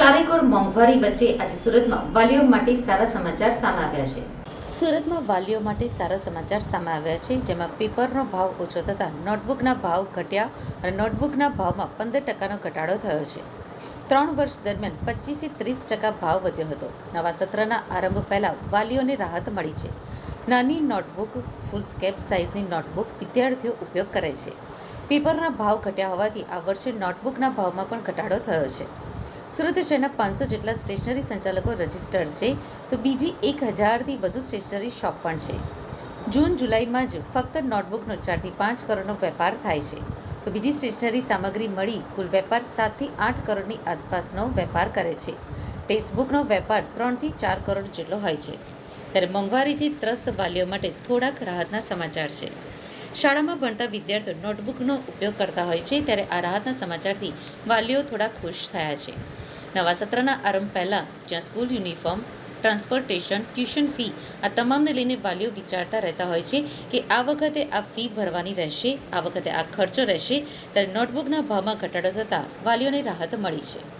મોંઘવારી વચ્ચે આજે સુરતમાં વાલીઓ માટે સારા સમાચાર સામે આવ્યા છે. સુરતમાં વાલીઓ માટે સારા સમાચાર સામે આવ્યા છે, જેમાં પેપરનો ભાવ ઓછો થતાં નોટબુકના ભાવ ઘટ્યા અને નોટબુકના ભાવમાં પંદર ટકાનો ઘટાડો થયો છે. ત્રણ વર્ષ દરમિયાન પચીસથી ત્રીસ ટકા ભાવ વધ્યો હતો. નવા સત્રના આરંભ પહેલાં વાલીઓને રાહત મળી છે. નાની નોટબુક, ફૂલ સ્કેપ સાઇઝની નોટબુક વિદ્યાર્થીઓ ઉપયોગ કરે છે. પેપરના ભાવ ઘટ્યા હોવાથી આ વર્ષે નોટબુકના ભાવમાં પણ ઘટાડો થયો છે. સુરત શહેરના પાંચસો જેટલા સ્ટેશનરી સંચાલકો રજિસ્ટર્ડ છે, તો બીજી એક હજારથી વધુ સ્ટેશનરી શોપ પણ છે. જૂન, જુલાઈમાં જ ફક્ત નોટબુકનો ચારથી પાંચ કરોડનો વેપાર થાય છે. તો બીજી સ્ટેશનરી સામગ્રી મળી કુલ વેપાર સાતથી આઠ કરોડની આસપાસનો વેપાર કરે છે. ટેક્સ્ટબુકનો વેપાર ત્રણથી ચાર કરોડ જેટલો હોય છે. ત્યારે મોંઘવારીથી ત્રસ્ત વાલીઓ માટે થોડાક રાહતના સમાચાર છે. શાળામાં ભણતા વિદ્યાર્થીઓ નોટબુકનો ઉપયોગ કરતા હોય છે, ત્યારે આ રાહતના સમાચારથી વાલીઓ થોડા ખુશ થયા છે. નવા સત્રના આરંભ પહેલાં જ્યાં school uniform, transportation, tuition fee આ તમામને લઈને વાલીઓ વિચારતા રહેતા હોય છે કે આ વખતે આ ફી ભરવાની રહેશે, આ વખતે આ ખર્ચો રહેશે, ત્યારે નોટબુકના ભાવમાં ઘટાડો થતાં વાલીઓને રાહત મળી છે.